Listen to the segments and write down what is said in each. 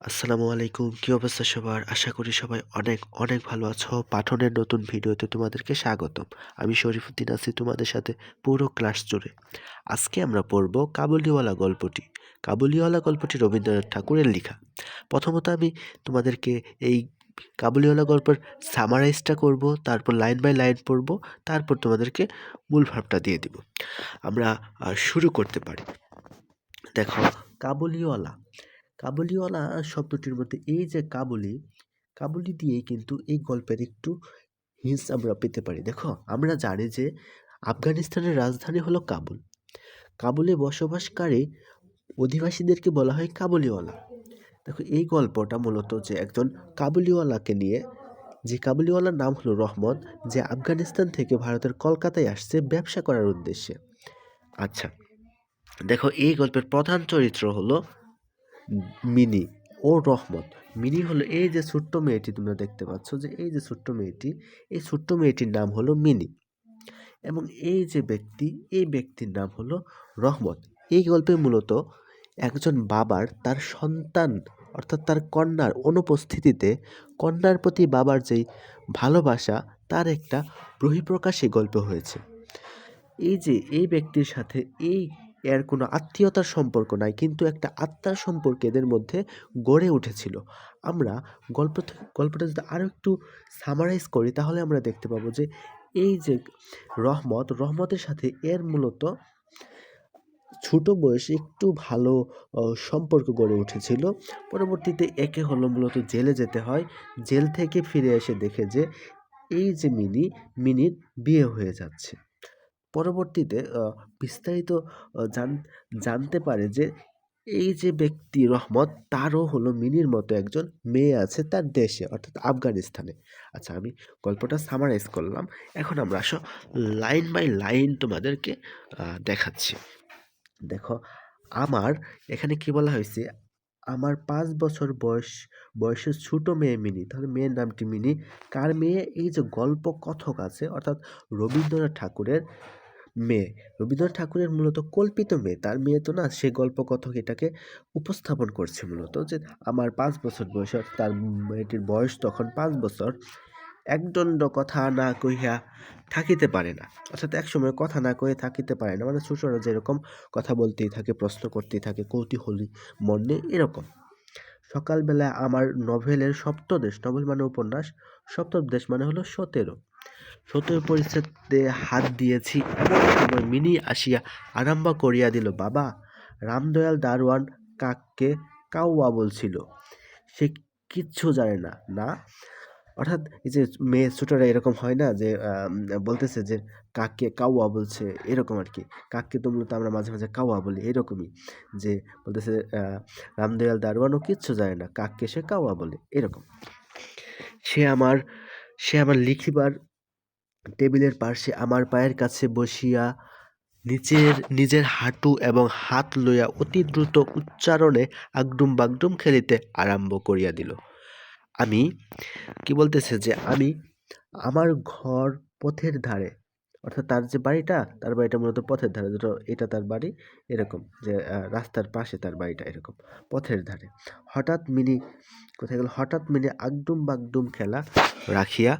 আসসালামু আলাইকুম। কি অবস্থা সবার? আশা করি সবাই অনেক অনেক ভালো আছো। পাঠনের নতুন ভিডিওতে তোমাদেরকে স্বাগতম। আমি শরীফুদ্দিন আছি তোমাদের সাথে পুরো ক্লাস জুড়ে। আজকে আমরা পড়ব কাবুলিওয়ালা গল্পটি। কাবুলিওয়ালা গল্পটি রবীন্দ্রনাথ ঠাকুরের লেখা। প্রথমত আমি তোমাদেরকে এই কাবুলিওয়ালা গল্পের সামারাইজটা করব, তারপর লাইন বাই লাইন পড়ব, তারপর তোমাদেরকে মূল ভাবটা দিয়ে দিব। আমরা শুরু করতে পারি। দেখো, কাবুলিওয়ালা কাবুলিওয়ালা শব্দটির মধ্যে এই যে কাবুলি কাবুলি দিয়েই কিন্তু এই গল্পের একটু হিন্স আমরা পেতে পারি। দেখো, আমরা জানি যে আফগানিস্তানের রাজধানী হলো কাবুল। কাবুলে বসবাসকারী অধিবাসীদেরকে বলা হয় কাবুলিওয়ালা। দেখো, এই গল্পটা মূলত যে একজন কাবুলিওয়ালাকে নিয়ে, যে কাবুলিওয়ালার নাম হলো রহমত যে আফগানিস্তান থেকে ভারতের কলকাতায় আসছে ব্যবসা করার উদ্দেশ্যে। আচ্ছা দেখো, এই গল্পের প্রধান চরিত্র হলো মিনি, ও রহমত। মিনি হলো এই যে ছোট্ট মেয়েটি তোমরা দেখতে পাচ্ছ যে এই যে ছোট্ট মেয়েটি, এই ছোট্ট মেয়েটির নাম হলো মিনি। এবং এই যে ব্যক্তি, এই ব্যক্তির নাম হলো রহমত। এই গল্পে মূলত একজন বাবার তার সন্তান অর্থাৎ তার কন্যার অনুপস্থিতিতে কন্যার প্রতি বাবার যেই ভালোবাসা, তার একটা বহিঃপ্রকাশী গল্প হয়েছে। এই যে এই ব্যক্তির সাথে এই এর কোনো আত্মীয়তার সম্পর্ক নাই, কিন্তু একটা আত্মার সম্পর্ক এদের মধ্যে গড়ে উঠেছিল। আমরা গল্প গল্পটা যদি আরও একটু সামারাইজ করি, তাহলে আমরা দেখতে পাবো যে এই যে রহমত, রহমতের সাথে এর মূলত ছোট বয়সে একটু ভালো সম্পর্ক গড়ে উঠেছিল। পরবর্তীতে একে হলো মূলত জেলে যেতে হয়। জেল থেকে ফিরে এসে দেখে যে এই যে মিনি, মিনির বিয়ে হয়ে যাচ্ছে। পরবর্তীতে বিস্তারিত জান, জানতে পারে যে এই যে ব্যক্তি রহমত, তারও হলো মিনির মতো একজন মেয়ে আছে তার দেশে, অর্থাৎ আফগানিস্তানে। আচ্ছা আমি গল্পটা সামারাইজ করলাম। এখন আমরা আসো লাইন বাই লাইন তোমাদেরকে দেখাচ্ছি। দেখো, আমার এখানে কি বলা হয়েছে? আমার পাঁচ বছর বয়স, বয়সের ছোট মেয়ে মিনি তাহলে মেয়ের নামটি মিনি। কার মেয়ে? এই যে গল্প কথক আছে, অর্থাৎ রবীন্দ্রনাথ ঠাকুরের মেয়ে। রবীন্দ্রনাথ ঠাকুরের মূলত কল্পিত মেয়ে। তার মেয়ে তো না, সে গল্প কথক এটাকে উপস্থাপন করছে মূলত যে আমার পাঁচ বছর বয়স তার মেয়েটির বয়স তখন পাঁচ বছর, একদণ্ড কথা না কহিয়া থাকিতে পারে না। অর্থাৎ একসময় কথা না কয়ে থাকিতে পারে না। মানে ছোটরা যেরকম কথা বলতেই থাকে, প্রশ্ন করতেই থাকে, কৌতূহলী মনে এরকম। সকালবেলা আমার নভেলের সপ্তদেশ নভেল মানে উপন্যাস সপ্তদেশ মানে হলো সতেরো। সতেরো পরিচ্ছেদে হাত দিয়েছি। এমন সময় মিনি আসিয়া আরম্ভ করিয়া দিল, বাবা, রামদয়াল দারোয়ান কাককে কাউয়া বলছিল। সে কিচ্ছু জানে না। না? অর্থাৎ এই যে মেয়ে ছোটরা এরকম হয় না যে বলতেছে যে, কাককে কাউয়া বলছে। এরকম আর কি। কাককে তো মূলত আমরা মাঝে মাঝে কাউয়া বলি। এরকমই যে বলতেছে রামদয়াল দারোয়ানও কিচ্ছু জানে না। কাককে সে কাউয়া বলে। এরকম। সে আমার সে আমার লিখিবার টেবিলের পার্শ্বে আমার পায়ের কাছে বসিয়া নিচের নিজের হাঁটু এবং হাত লইয়া অতি দ্রুত উচ্চারণে আগডুম বাগডুম খেলিতে আরম্ভ করিয়া দিল। আমি, কি বলতেছে যে আমি আমার ঘর পথের ধারে অর্থাৎ তার যে বাড়িটা, তার বাড়িটা মূলত পথের ধারে। দুটো এটা তার বাড়ি, এরকম যে রাস্তার পাশে তার বাড়িটা এরকম, পথের ধারে। হঠাৎ মিনি, কোথায় গেল? হঠাৎ মিনি আগডুম বাগডুম খেলা রাখিয়া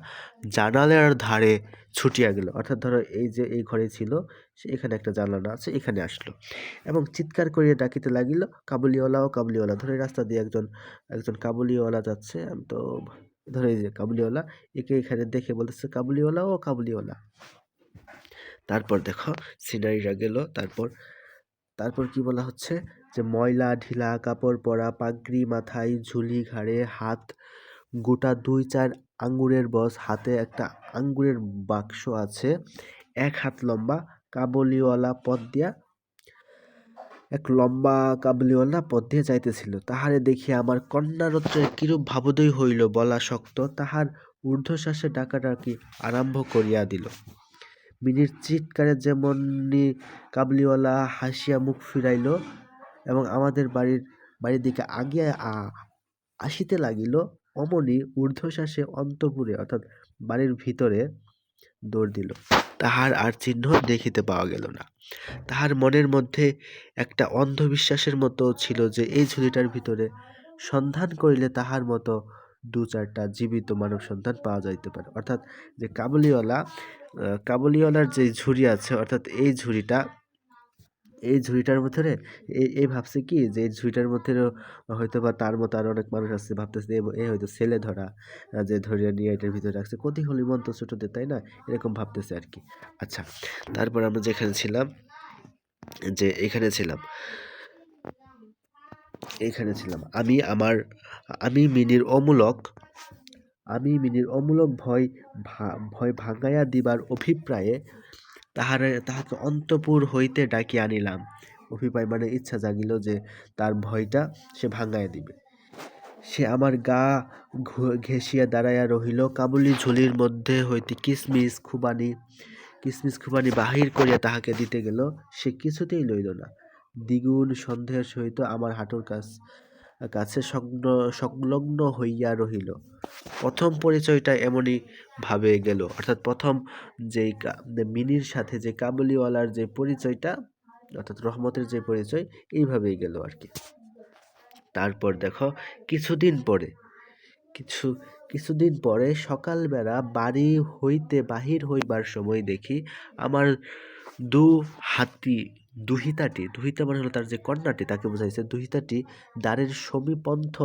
জানালার ধারে ছুটিয়া গেল। অর্থাৎ ধরো এই যে, এই ঘরে ছিল, সে এখানে একটা জানালা আছে, এখানে আসলো। এবং চিৎকার করিয়া ডাকিতে লাগিল কাবুলিওয়ালা ও কাবুলিওয়ালা। ধরে রাস্তা দিয়ে একজন একজন কাবুলিওয়ালা যাচ্ছে, আমি তো ধরে যে কাবুলিওয়ালা, একে এখানে দেখে বলতেছে কাবুলিওয়ালা ও কাবুলিওয়ালা? তারপর দেখো সিনারিটা গেল, তারপর তারপর কি বলা হচ্ছে? যে ময়লা, ঢিলা, কাপড় পরা, পাগড়ি, মাথায় ঝুলি, ঘাড়ে হাত, গোটা দুই চার আঙ্গুরের বস, হাতে একটা আঙ্গুরের বাক্স আছে, এক হাত লম্বা, কাবুলিওয়ালা পথ দিয়া, এক লম্বা কাবুলিওয়ালা পথ দিয়ে যাইতেছিল। তাহারে দেখিয়া আমার কন্যারত্রের কিরূপ ভাবোদয় হইল বলা শক্ত, তাহার ঊর্ধ্বশ্বাসে ডাকাডাকি আরম্ভ করিয়া দিল। মিনির চিৎকারে যেমনি কাবুলিওয়ালা হাসিয়া মুখ ফিরাইল এবং আমাদের বাড়ির বাড়ির দিকে আগিয়া আসিতে লাগিল, অমনি ঊর্ধ্বশ্বাসে অন্তপুরে অর্থাৎ বাড়ির ভিতরে দৌড় দিল। তাহার আর চিহ্ন দেখিতে পাওয়া গেল না। তাহার মনের মধ্যে একটা অন্ধবিশ্বাসের মতো ছিল যে, এই ঝুলিটার ভিতরে সন্ধান করিলে তাহার মতো দু চারটা জীবিত মানব সন্তান পাওয়া যাইতে পারে। অর্থাৎ যে কাবুলিওয়ালা কাবুলিওয়ালার যে ঝুড়ি আছে, অর্থাৎ এই ঝুড়িটা, এই ঝুড়িটার ভিতরে এই ভাবছে কি যে এই ঝুড়িটার মধ্যে হয়তো বা তার মতো আরও অনেক মানুষ আছে, ভাবতেছে এ হয়তো ছেলে ধরা যে ধরে নিয়ে এটার ভিতরে রাখছে। কতি হলি মন্ত ছোটদের, তাই না? এরকম ভাবতেছে আর কি। আচ্ছা তারপর আমরা যেখানে ছিলাম, যে এখানে ছিলাম এইখানে ছিলাম। আমি আমার, আমি মিনির অমূলক, আমি মিনির অমূলক ভয় ভয় ভাঙাইয়া দিবার অভিপ্রায়ে তাহারে, তাহাকে অন্তপুর হইতে ডাকিয়া আনিলাম। অভিপ্রায় মানে ইচ্ছা জাগিল যে তার ভয়টা সে ভাঙাইয়া দিবে। সে আমার গা ঘেঁষিয়া দাঁড়াইয়া রহিল, কাবুলি ঝুলির মধ্যে হইতে কিসমিস খুবানি কিসমিস খুবানি বাহির করিয়া তাহাকে দিতে গেল। সে কিছুতেই লইল না। দ্বিগুণ সন্দেহের সহিত আমার হাঁটুর কাছ, কাছে সংল, সংলগ্ন হইয়া রহিল। প্রথম পরিচয়টা এমনই ভাবে গেল। অর্থাৎ প্রথম যেই মিনির সাথে যে কাবুলিওয়ালার যে পরিচয়টা, অর্থাৎ রহমতের যে পরিচয়, এইভাবেই গেল আর কি। তারপর দেখো, কিছুদিন পরে, কিছু, কিছুদিন পরে সকালবেলা বাড়ি হইতে বাহির হইবার সময় দেখি আমার দু হাতি দুহিতাটি, দুহিতা মানে হলো তার যে কন্যাটি, তাকে বোঝাইছে দুহিতাটি দ্বারের সমীপন্থ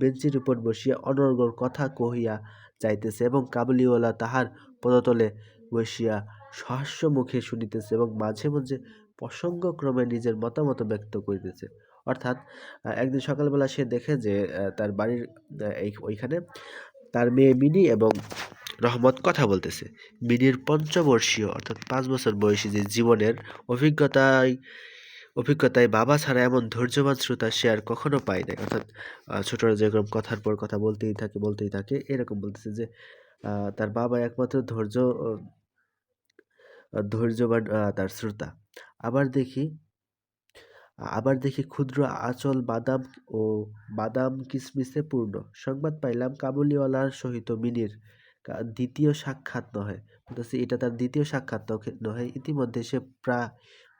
বেঞ্চির উপর বসিয়া অনর্গল কথা কহিয়া যাইতেছে এবং কাবুলিওয়ালা তাহার পদতলে বসিয়া সহাস্য মুখে শুনিতেছে এবং মাঝে মাঝে প্রসঙ্গক্রমে নিজের মতামত ব্যক্ত করিতেছে। অর্থাৎ একদিন সকালবেলা সে দেখে যে তার বাড়ির ওইখানে তার মেয়ে মিনি এবং রহমত কথা বলতেছে। মিনির পঞ্চবর্ষীয়, অর্থাৎ পাঁচ বছর বয়সী যে জীবনের অভিজ্ঞতায় অভিজ্ঞতায় বাবা ছাড়া এমন ধৈর্যবান শ্রোতা সে আর কখনো পায় নাই। অর্থাৎ ছোটরা যেরকম কথার পর কথা বলতেই থাকে বলতেই থাকে, এরকম বলতেছে যে তার বাবা একমাত্র ধৈর্য ধৈর্যবান তার শ্রোতা। আবার দেখি আবার দেখি ক্ষুদ্র আচল বাদাম ও বাদাম কিসমিসে পূর্ণ। সংবাদ পাইলাম কাবুলিওয়ালার সহিত মিনির দ্বিতীয় সাক্ষাৎ নহে। বলতেছে এটা তার দ্বিতীয় সাক্ষাৎ নহে- ইতিমধ্যে সে প্রায়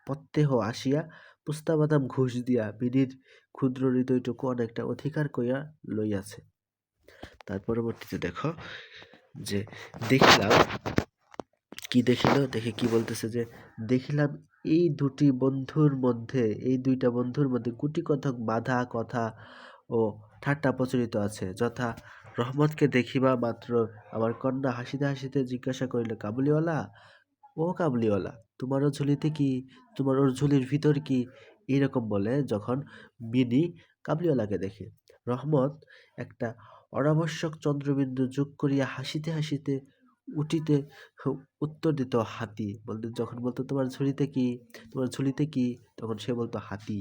প্রত্যেহ আসিয়া পুস্তা বাদাম ঘুষ দিয়া মিনির ক্ষুদ্র হৃদয়টুকু অনেকটা অধিকার করিয়া লইয়াছে। তার পরবর্তীতে দেখো যে দেখিলাম, কি দেখিল? দেখে কি বলতেছে যে দেখিলাম এই দুটি বন্ধুর মধ্যে, এই দুইটা বন্ধুর মধ্যে গুটি কথক বাধা, কথা ও ঠাট্টা প্রচলিত আছে। যথা রহমতকে দেখিবা মাত্র আমার কন্যা হাসিতে হাসিতে জিজ্ঞাসা করিল, কাবুলিওয়ালা? ও কাবুলিওয়ালা তোমারও ঝুলিতে কি, তোমার ওর ঝুলির ভিতর কি এইরকম বলে যখন মিনি কাবুলিওয়ালাকে দেখে? রহমত একটা অনাবশ্যক চন্দ্রবিন্দু যোগ করিয়া হাসিতে হাসিতে উঠিতে উত্তর দিত হাতি বলতে, যখন বলতো, তোমার ঝুলিতে কি, তোমার ঝুলিতে কি? তখন সে বলতো, হাতি।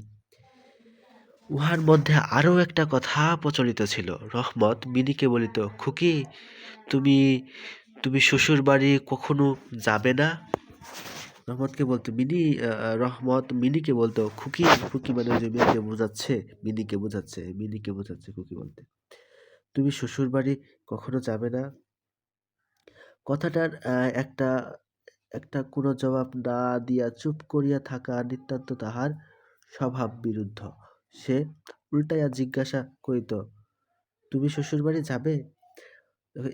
উহার মধ্যে আরও একটা কথা প্রচলিত ছিল। রহমত মিনিকে বলিত, খুকি, তুমি তুমি শ্বশুর বাড়ি কখনো যাবে না? রহমতকে বলতো, মিনি রহমত মিনিকে বলতো, খুকি খুকি মানে ওই মেয়েকে বোঝাচ্ছে, মিনিকে বোঝাচ্ছে মিনিকে বোঝাচ্ছে খুকি বলতে। তুমি শ্বশুর বাড়ি কখনো যাবে না? কথাটার একটা একটা কোনো জবাব না দিয়া চুপ করিয়া থাকা নিতান্ত তাহার স্বভাব বিরুদ্ধ সে উল্টাইয়া জিজ্ঞাসা করিত, তুমি শ্বশুর বাড়ি যাবে?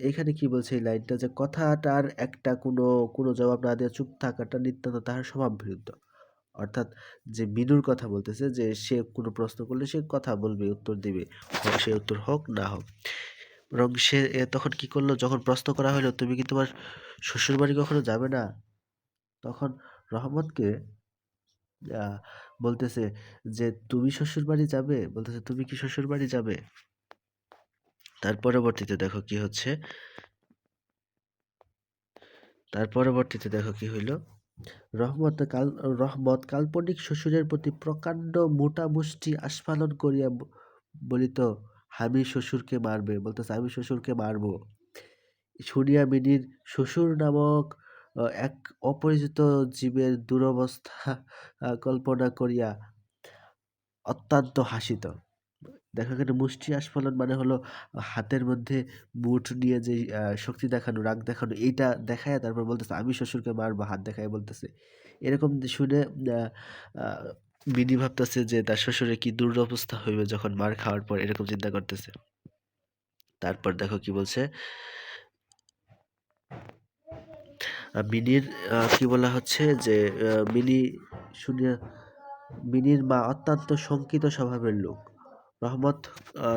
এখানে কি বলছে এই লাইনটা যে, কথাটার একটা কোনো কোনো জবাব না দিয়ে, চুপ থাকাটা নিতান্ত তাহার স্বভাব বিরুদ্ধ। অর্থাৎ যে মিনুর কথা বলতেছে যে, সে কোনো প্রশ্ন করলে সে কথা বলবে, উত্তর দিবে সে উত্তর হোক না হোক। বরং সে তখন কি করল? যখন প্রশ্ন করা হলো তুমি কি তোমার শ্বশুর বাড়ি কখনো যাবে না? তখন রহমতকে বলতেছে যে, তুমি শ্বশুর বাড়ি যাবে? বলতেছে, তুমি কি শ্বশুর বাড়ি যাবে? তার পরবর্তীতে দেখো কি হচ্ছে। তার পরবর্তীতে দেখো কি হইল। রহমত কাল, রহমত কাল্পনিক শ্বশুরের প্রতি প্রকাণ্ড মোটা মুষ্টি আস্ফালন করিয়া বলিত, আমি শ্বশুরকে মারবে। বলতেছে, আমি শ্বশুরকে মারবো। শুনিয়া মিনির শ্বশুর নামক এক অপরিচিত জীবের দুরবস্থা কল্পনা করিয়া অত্যন্ত হাসিত। দেখো এখানে মুষ্টি আস্ফালন মানে হলো হাতের মধ্যে মুঠ নিয়ে যে শক্তি দেখানো, রাগ দেখানো, এইটা দেখায় তারপর বলতেছে, আমি শ্বশুরকে মারবো হাত দেখায় বলতেছে। এরকম শুনে মিনি ভাবতেছে যে তার শ্বশুরে কি দুরবস্থা হইবে যখন মার খাওয়ার পর এরকম চিন্তা করতেছে। তারপর দেখো কি বলছে মিনির কি বলা হচ্ছে যে মিনি শুনিয়া, মিনির মা অত্যন্ত শঙ্কিত স্বভাবের লোক। রহমত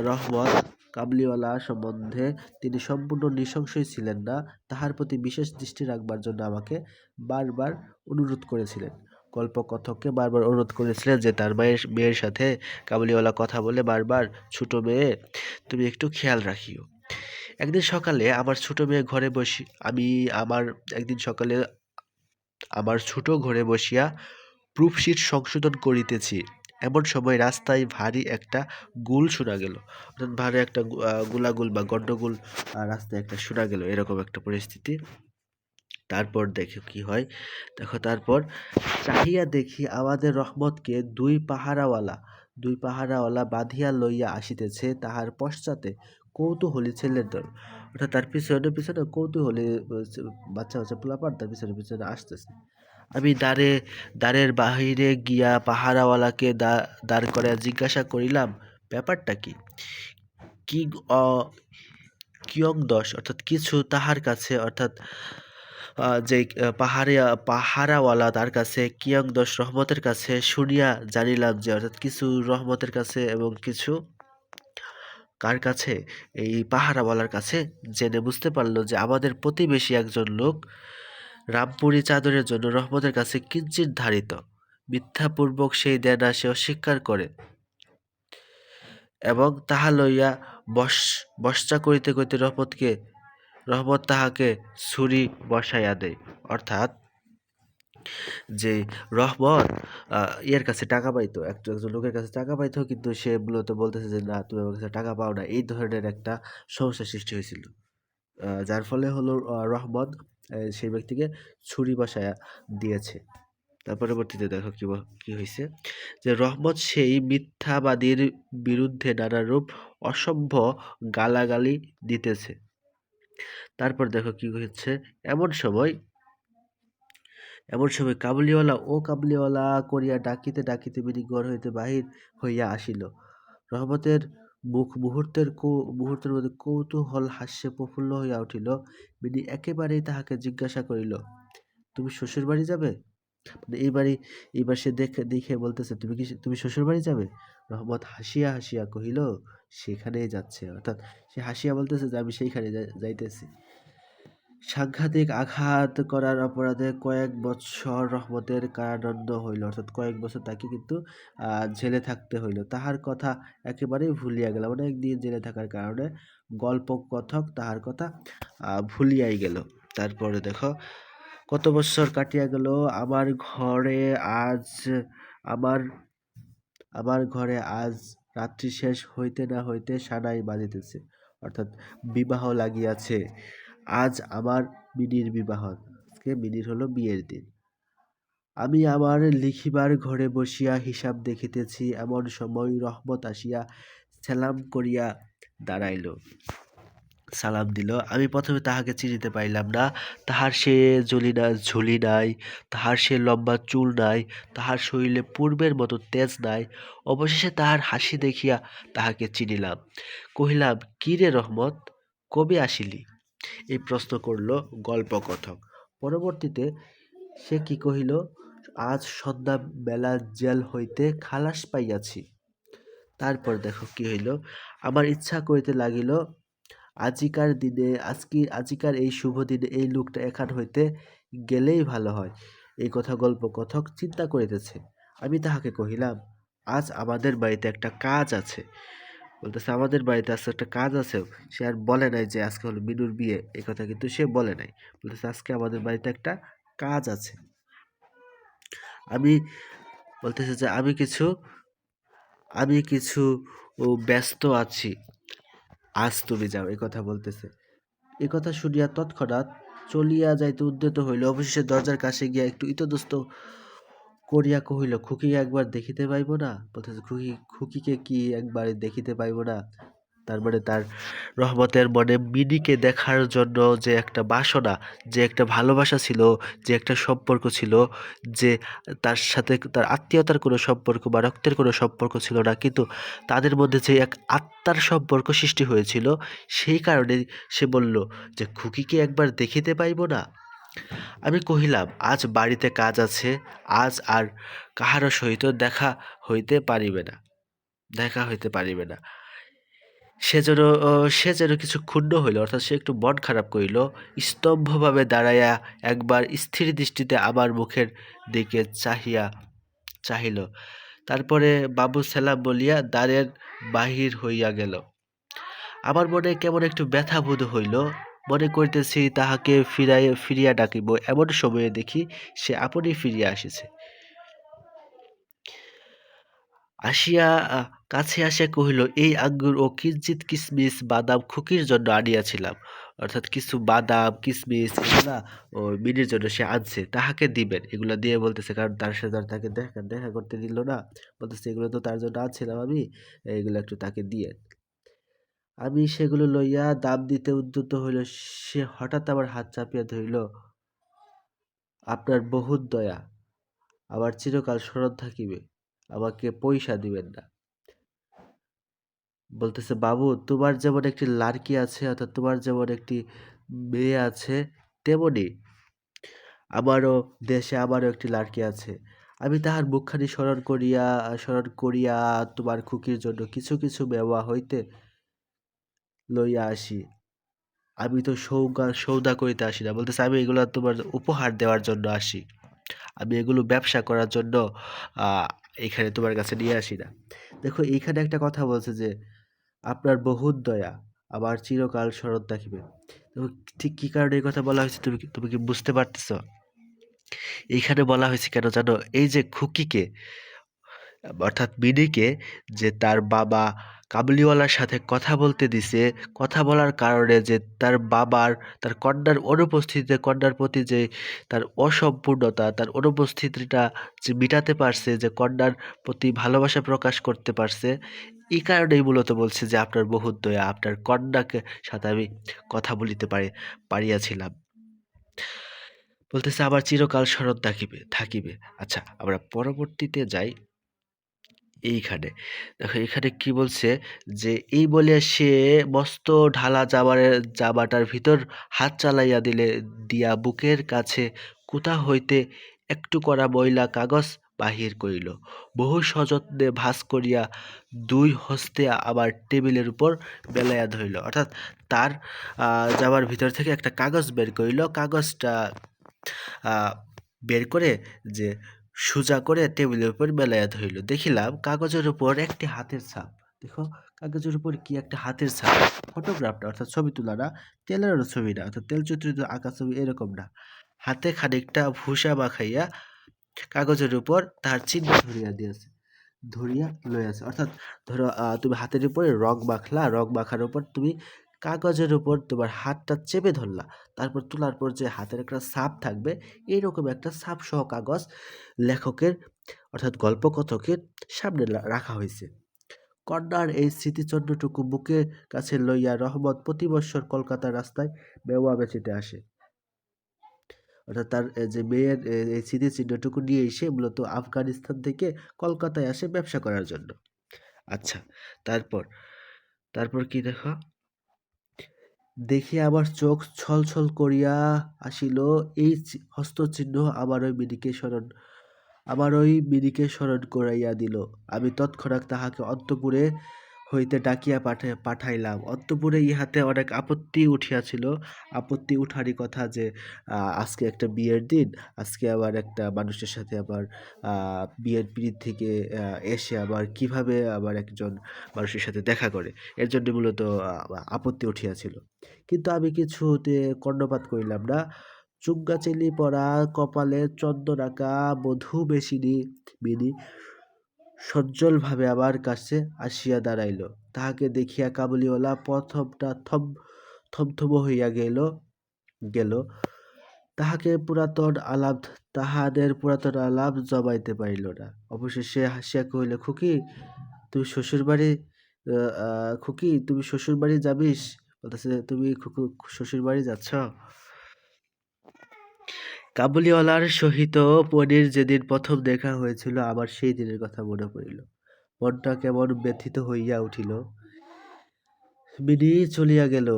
রহমত কাবলিওয়ালা সম্বন্ধে তিনি সম্পূর্ণ নৃশংসই ছিলেন না, তাহার প্রতি বিশেষ দৃষ্টি রাখবার জন্য আমাকে বারবার অনুরোধ করেছিলেন। গল্পকথককে বারবার অনুরোধ করেছিলেন যে, তার মায়ের, মেয়ের সাথে কাবুলিওয়ালা কথা বলে বারবার, ছোটো মেয়ে, তুমি একটু খেয়াল রাখিও। একদিন সকালে আমার ছোট মেয়ে ঘরে বসি আমি আমার একদিন সকালে আমার ছোট ঘরে বসিয়া প্রুফশিট সংশোধন করিতেছি। এমন সময় রাস্তায় ভারী একটা গুল শোনা গেল। অর্থাৎ ভারী একটা গোলাগুল বা গন্ডগোল আহ, রাস্তায় একটা শোনা গেল এরকম একটা পরিস্থিতি। তারপর দেখে কি হয়। দেখো তারপর চাহিয়া দেখি আমাদের রহমতকে দুই পাহারাওয়ালা দুই পাহারাওয়ালা বাঁধিয়া লইয়া আসিতেছে, তাহার পশ্চাতে কৌতূহলী ছেলের দল। অর্থাৎ তার পিছনে পিছনে কৌতূহলী বাচ্চা বাচ্চা পোলাপান, তার পিছনে পিছনে আসতেছে। আমি দ্বারে, দ্বারের বাহিরে গিয়া পাহারাওয়ালাকে দা- দাঁড় করিয়া জিজ্ঞাসা করিলাম, ব্যাপারটা কি? কি অ- কিয়ং দশ অর্থাৎ কিছু তাহার কাছে, অর্থাৎ যে পাহাড়িয়া পাহারাওয়ালা তার কাছে কিয়ং দশ রহমতের কাছে শুনিয়া জানিলাম যে, অর্থাৎ কিছু রহমতের কাছে এবং কিছু কার কাছে? এই পাহারাওয়ালার কাছে। জেনে বুঝতে পারল যে আমাদের প্রতিবেশী একজন লোক রামপুরি চাদরের জন্য রহমতের কাছে কিঞ্চিত ধারিত। মিথ্যাপূর্বক সেই দেনা সে অস্বীকার করে এবং তাহা লইয়া বস বর্ষা করিতে করিতে রহমতকে রহমত তাহাকে ছুরি বসাইয়া দেয়। অর্থাৎ যে রহমত ইয়ের কাছে টাকা পাইতো, একটা একজন লোকের কাছে টাকা পাইতো, কিন্তু সে মূলত বলতেছে যে, না, তুমি আমার কাছে টাকা পাও না। এই ধরনের একটা সমস্যা সৃষ্টি হয়েছিল। যার ফলে হলো রহমত সেই ব্যক্তিকে ছুরি বসায়া দিয়েছে। তার পরবর্তীতে দেখো কি কি হয়েছে যে রহমত সেই মিথ্যাবাদীর বিরুদ্ধে নানারূপ অসভ্য গালাগালি দিতেছে। তারপর দেখো কি হচ্ছে এমন সময় এমন সময় কাবুলিওয়ালা, ও কাবুলিওয়ালা করিয়া ডাকিতে ডাকিতে বিনি ঘর হইতে বাহির হইয়া আসিল। রহমতের মুখ মুহূর্তের মুহূর্তের মধ্যে কৌতূহল, হাস্যে প্রফুল্ল হইয়া উঠিল। বিনি একেবারেই তাহাকে জিজ্ঞাসা করিল, তুমি শ্বশুর বাড়ি যাবে? মানে এই বাড়ি এইবার সে দেখে দেখে বলতেছে, তুমি কি তুমি শ্বশুর বাড়ি যাবে? রহমত হাসিয়া হাসিয়া কহিল, সেখানেই যাচ্ছে। অর্থাৎ সে হাসিয়া বলতেছে যে, আমি সেইখানে যাইতেছি। সাংঘাতিক আঘাত করার অপরাধে কয়েক বছর রহমতের কারাদণ্ড হইল। অর্থাৎ কয়েক বছর তাকে কিন্তু জেলে থাকতে হইল। তাহার কথা একেবারেই ভুলিয়া গেল অনেক দিন জেলে থাকার কারণে গল্প কথক তাহার কথা ভুলিয়াই গেল। তারপরে দেখো কত বছর কাটিয়া গেল, আমার ঘরে আজ, আমার আমার ঘরে আজ রাত্রি শেষ হইতে না হইতে সানাই বাজিতেছে। অর্থাৎ বিবাহ লাগিয়াছে। আজ আমার মিনির বিবাহ। আজকে মিনির হলো বিয়ের দিন। আমি আমার লিখিবার ঘরে বসিয়া হিসাব দেখিতেছি, এমন সময় রহমত আসিয়া সেলাম করিয়া দাঁড়াইল। সালাম দিল। আমি প্রথমে তাহাকে চিনিতে পাইলাম না। তাহার সে ঝুলি না ঝুলি নাই, তাহার সে লম্বা চুল নাই, তাহার শরীরে পূর্বের মতো তেজ নাই। অবশেষে তাহার হাসি দেখিয়া তাহাকে চিনিলাম। কহিলাম, কি রে রহমত, কবে আসিলি? এই প্রশ্ন করল গল্পকথক। পরবর্তীতে সে কি কহিল, আজ সন্ধ্যা বেলা জেল হইতে খালাস পাইয়াছি। তারপর দেখো কি হইল, আমার ইচ্ছা করিতে লাগিল আজিকার দিনে, আজকে, আজিকার এই শুভ দিনে এই লোকটা এখান হইতে গেলেই ভালো হয়। এই কথা গল্প কথক চিন্তা করিতেছে। আমি তাহাকে কহিলাম, আজ আমাদের বাড়িতে একটা কাজ আছে। বলতেছে, আমাদের বাড়িতে আজকে একটা কাজ আছে। সে আর বলে নাই যে, আজকে হলো মিনুর বিয়ে। এই কথা কিন্তু সে বলে নাই। বলতেছে, আজকে আমাদের বাড়িতে একটা কাজ আছে। আমি বলতেছে যে, আমি কিছু আমি কিছু ব্যস্ত আছি। আজ তুমি যাও, এ কথা বলতেছে। এ কথা শুনিয়া তৎক্ষণাৎ চলিয়া যাইতে উদ্যত হইল। অবশেষে দরজার কাছে গিয়া একটু ইতদস্ত করিয়া কহিল খুকি একবার দেখিতে পাইব না? বলতেছে, খুকি, খুকিকে কি একবার দেখিতে পাইব না? তার মানে তার রহমতের মনে মিনিকে দেখার জন্য যে একটা বাসনা, যে একটা ভালোবাসা ছিল, যে একটা সম্পর্ক ছিল, যে তার সাথে তার আত্মীয়তার কোনো সম্পর্ক বা রক্তের কোনো সম্পর্ক ছিল না, কিন্তু তাদের মধ্যে যে এক আত্মার সম্পর্ক সৃষ্টি হয়েছিল, সেই কারণে সে বলল যে খুকিকে একবার দেখিতে পাইব না? আমি কহিলাম, আজ বাড়িতে কাজ আছে, আজ আর কাহারও সহিত দেখা হইতে পারিবে না, দেখা হইতে পারিবে না। সে যেন সে যেন কিছু ক্ষুণ্ণ হইল, অর্থাৎ সে একটু মন খারাপ করিল। স্তম্ভভাবে দাঁড়াইয়া একবার স্থির দৃষ্টিতে আমার মুখের দিকে চাহিয়া, চাহিল। তারপরে বাবু সেলাম বলিয়া দ্বারের বাহির হইয়া গেল। আমার মনে কেমন একটু ব্যথা বোধ হইল। মনে করিতেছি তাহাকে ফিরাই ফিরিয়া ডাকিব। এমন সময়ে দেখি সে আপনি ফিরিয়া আসিছে। আসিয়া কাছে আসিয়া কহিল, এই আঙ্গুর ও কিঞ্চিত কিসমিস বাদাম খুকির জন্য আনিয়াছিলাম। অর্থাৎ কিছু বাদাম, কিসমিস এগুলা, ও মিনির জন্য সে আনছে, তাহাকে দিবেন। এগুলো দিয়ে বলতেছে, কারণ তার সাথে আর তাকে দেখা দেখা করতে দিল না। বলতেছে, এগুলো তো তার জন্য আনছিলাম আমি, এগুলো একটু তাকে দিয়ে আমি সেগুলো লইয়া দাম দিতে উদ্যত হইল, সে হঠাৎ আমার হাত চাপিয়া ধরিল, আপনার বহুত দয়া, আমার চিরকাল স্মরণ থাকিবে, আমাকে পয়সা দিবেন না। বলতেছে, বাবু, তোমার যেমন একটি লাড়কি আছে, অর্থাৎ তোমার যেমন একটি মেয়ে আছে, তেমনি আমারও দেশে আমারও একটি লাড়কি আছে। আমি তাহার মুখখানি স্মরণ করিয়া স্মরণ করিয়া তোমার খুকির জন্য কিছু কিছু মেওয়া হইতে লইয়া আসি। আমি তো সৌগা, সৌদা করিতে আসি না। বলতেছে, আমি এগুলো তোমার উপহার দেওয়ার জন্য আসি। আমি এগুলো ব্যবসা করার জন্য এখানে তোমার কাছে নিয়ে আসি না। দেখো, এইখানে একটা কথা বলছে যে আপনার বহুত দয়া, আবার চিরকাল শরৎ রাখিবে ঠিক কী কারণে এই কথা বলা হয়েছে তুমি তুমি কি বুঝতে পারতেছ? এইখানে বলা হয়েছে কেন জানো? এই যে খুকিকে, অর্থাৎ মিনিকে যে তার বাবা কাবুলিওয়ালার সাথে কথা বলতে দিছে। কথা বলার কারণে যে তার বাবার, তার কন্যার অনুপস্থিতিতে, কন্যার প্রতি যে তার অসম্পূর্ণতা, তার অনুপস্থিতিটা যে মিটাতে পারছে, যে কন্যার প্রতি ভালোবাসা প্রকাশ করতে পারছে, এই কারণেই মূলত বলছে যে আপনার বহুত দয়া, আপনার কন্যাকে সাথে আমি কথা বলিতে পারি, পারিয়াছিলাম। বলতেছে, আবার চিরকাল স্মরণ থাকিবে থাকিবে। আচ্ছা আমরা পরবর্তীতে যাই। এইখানে দেখো এখানে কি বলছে যে, এই বলে সে মস্ত ঢালা জামারের জামাটার ভিতর হাত চালাইয়া দিলে, দিয়া বুকের কাছে কোথা হইতে একটু করা ময়লা কাগজ বাহির করিল। বহু সযত্নে ভাঁজ করিয়া দুই হস্তে আবার টেবিলের উপর বেলাইয়া ধরিল। অর্থাৎ তার জামার ভিতর থেকে একটা কাগজ বের করিল। কাগজটা বের করে যে সোজা করে টেবিলের উপর মেলাইয়া ধরিল। দেখিলাম কাগজের উপর একটি হাতের ছাপ। দেখো, কাগজের উপর কি একটা হাতের ছাপ। ফটোগ্রাফটা, অর্থাৎ ছবি তোলা না তেলের ছবি না, অর্থাৎ তেল চিত্রিত আঁকা ছবি এরকম না। হাতে খানিকটা ভূষা মাখাইয়া কাগজের উপর তার চিহ্ন ধরিয়া দিয়েছে। ধরিয়া লইয়াছে। অর্থাৎ ধরো তুমি হাতের উপরে রং মাখলা, রং মাখার উপর তুমি কাগজের উপর তোমার হাতটা চেপে ধরলা। তারপর তোলার পর যে হাতের একটা সাপ থাকবে এইরকম একটা ছাপ সহ কাগজ লেখকের, অর্থাৎ গল্পকথকের সামনে রাখা হয়েছে। কন্যার এই স্মৃতিচন্দ্রটুকু বুকের কাছে লইয়া রহমত প্রতি বৎসর কলকাতার রাস্তায় মেওয়া বেচিতে আসে। অর্থাৎ তার যে মেয়ের এই স্মৃতিচিহ্নটুকু নিয়ে এসে মূলত আফগানিস্তান থেকে কলকাতায় আসে ব্যবসা করার জন্য। আচ্ছা তারপর তারপর কি দেখো? দেখি আবার চোখ ছলছল করিয়া আসিল। এই হস্তচিহ্ন ওই মিনিকে স্মরণ, আমার ওই মিনিকে স্মরণ করাইয়া দিল। আমি তৎক্ষণাৎ তাহাকে অন্তপুরে হইতে ডাকিয়া পাঠা, পাঠাইলাম। অন্তপুরে ইহাতে অনেক আপত্তি উঠিয়াছিল। আপত্তি উঠারই কথা যে আজকে একটা বিয়ের দিন, আজকে আবার একটা মানুষের সাথে আবার বিয়ের পিড়িত থেকে এসে আবার কীভাবে আবার একজন মানুষের সাথে দেখা করে। এর জন্য মূলত আপত্তি উঠিয়াছিল। কিন্তু আমি কিছুতে কর্ণপাত করিলাম না। চুঙ্গাচেলি পরা কপালে চন্দন আঁকা বধূ বেশিনি মিনি সজ্জলভাবে আমার কাছে আসিয়া দাঁড়াইল তাহাকে দেখিয়া কাবুলিওয়ালা প্রথমটা থম থমথম হইয়া গেল গেল তাহাকে পুরাতন আলাপ তাহাদের পুরাতন আলাপ জমাইতে পারিল না অবশেষে হাসিয়া কহিল খুকি তুই শ্বশুর বাড়ি আ আ "খুকি তুমি শ্বশুরবাড়ি যাবিস?" বলতেছে, "তুমি শ্বশুরবাড়ি যাচ্ছ?" কাবুলিওয়ালার সহিত পনির যেদিন প্রথম দেখা হয়েছিল আমার সেই দিনের কথা মনে পড়িল। মনটা কেমন ব্যথিত হইয়া উঠিল। মিনি চলিয়া গেল।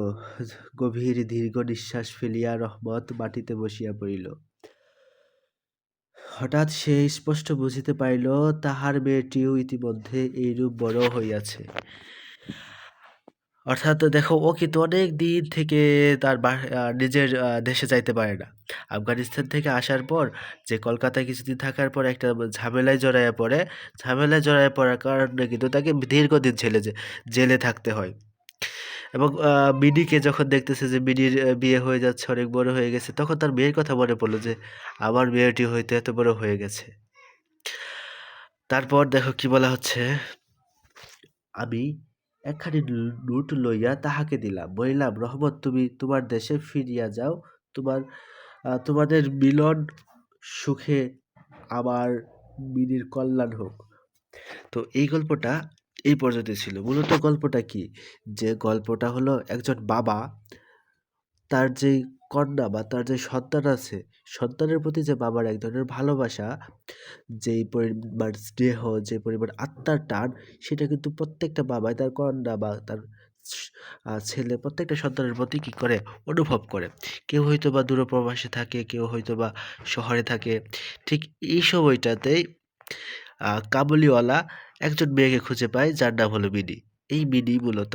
গভীর দীর্ঘ নিশ্বাস ফেলিয়া রহমত মাটিতে বসিয়া পড়িল। হঠাৎ সে স্পষ্ট বুঝিতে পারিল, তাহার মেয়েটিও ইতিমধ্যে এইরূপ বড় হইয়াছে। অর্থাৎ দেখো ও কিন্তু অনেক দিন থেকে তার নিজের দেশে যাইতে পারে না। আফগানিস্তান থেকে আসার পর যে কলকাতায় কিছুদিন থাকার পর একটা ঝামেলায় জড়াইয়া পড়ে। ঝামেলায় জড়াইয়া পড়ার কারণে কিন্তু তাকে দীর্ঘদিন ছেলে যে জেলে থাকতে হয়। এবং আ মিনিকে যখন দেখতেছে যে মিনির বিয়ে হয়ে যাচ্ছে, অনেক বড় হয়ে গেছে, তখন তার মেয়ের কথা মনে পড়ল যে আমার মেয়েটি হয়তো এত বড় হয়ে গেছে। তারপর দেখো কি বলা হচ্ছে, "আমি একখানি নোট লইয়া তাহাকে দিলাম। বলিলাম, রহমত তুমি তোমার দেশে ফিরিয়া যাও। তোমার তোমাদের মিলন সুখে আমার মিনির কল্যাণ হোক।" তো এই গল্পটা এই পর্যন্ত ছিল। মূলত গল্পটা কি? যে গল্পটা হলো একজন বাবা তার যেই কন্যা বা তার যে সন্তান আছে, সন্তানের প্রতি যে বাবার এক ধরনের ভালোবাসা, যেই পরিমাণ স্নেহ, যে পরিমাণ আত্মার টান, সেটা কিন্তু প্রত্যেকটা বাবাই তার কন্যা বা তার ছেলে প্রত্যেকটা সন্তানের প্রতি কি করে? অনুভব করে। কেউ হয়তোবা দূরপ্রবাসে থাকে, কেউ হয়তো বা শহরে থাকে। ঠিক এই সময়টাতেই কাবুলিওয়ালা একজন মেয়েকে খুঁজে পায় যার নাম হলো মিনি। এই মিনি মূলত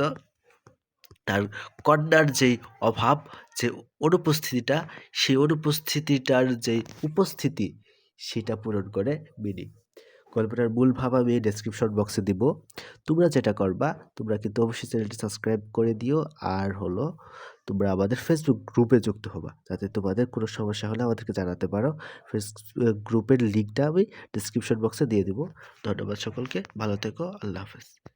তার কন্যার যেই অভাব, যে অনুপস্থিতিটা, সেই অনুপস্থিতিটার যেই উপস্থিতি, সেটা পূরণ করে মিনি। গল্পটার মূল ভাব আমি ডেসক্রিপশন বক্সে দিব। তোমরা যেটা করবা, তোমরা কিন্তু অবশ্যই চ্যানেলটি সাবস্ক্রাইব করে দিও। আর হলো তোমরা আমাদের ফেসবুক গ্রুপে যুক্ত হবা। যাতে তোমাদের কোনো সমস্যা হলে আমাদেরকে জানাতে পারো। ফেসবুক গ্রুপের লিঙ্কটা আমি ডেসক্রিপশন বক্সে দিয়ে দিব। ধন্যবাদ সকলকে। ভালো থেকো। আল্লাহ হাফেজ।